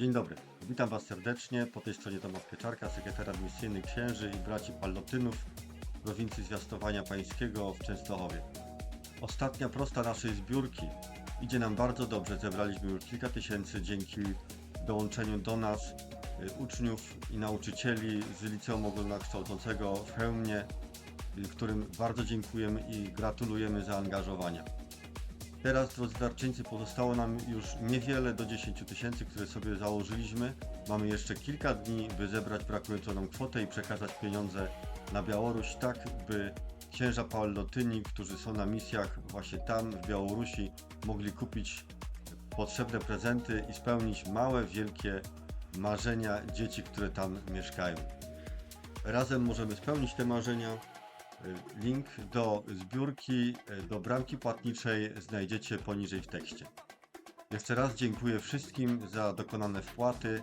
Dzień dobry, witam Was serdecznie. Po tej stronie Tomasz Pieczarka, sekretarz misyjny księży i braci Pallotynów prowincji Zwiastowania Pańskiego w Częstochowie. Ostatnia prosta naszej zbiórki. Idzie nam bardzo dobrze, zebraliśmy już kilka tysięcy dzięki dołączeniu do nas y, uczniów i nauczycieli z Liceum Ogólnokształcącego w Chełmie, y, którym bardzo dziękujemy i gratulujemy zaangażowania. Teraz, drodzy darczyńcy, pozostało nam już niewiele do 10 tysięcy, które sobie założyliśmy. Mamy jeszcze kilka dni, by zebrać brakującą nam kwotę i przekazać pieniądze na Białoruś, tak by księża Paolotyni, którzy są na misjach właśnie tam, w Białorusi, mogli kupić potrzebne prezenty i spełnić małe, wielkie marzenia dzieci, które tam mieszkają. Razem możemy spełnić te marzenia. Link do zbiórki, do bramki płatniczej znajdziecie poniżej w tekście. Jeszcze raz dziękuję wszystkim za dokonane wpłaty.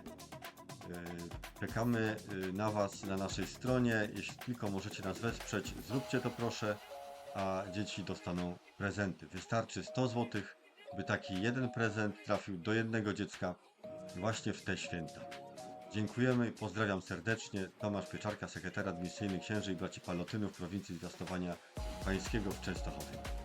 Yy, Czekamy yy, na Was na naszej stronie. Jeśli tylko możecie nas wesprzeć, zróbcie to proszę, a dzieci dostaną prezenty. Wystarczy 100 zł, by taki jeden prezent trafił do jednego dziecka właśnie w te święta. Dziękujemy, pozdrawiam serdecznie. Tomasz Pieczarka, sekretarz misyjny księży i braci Palotynów prowincji Zwiastowania Pańskiego w Częstochowie.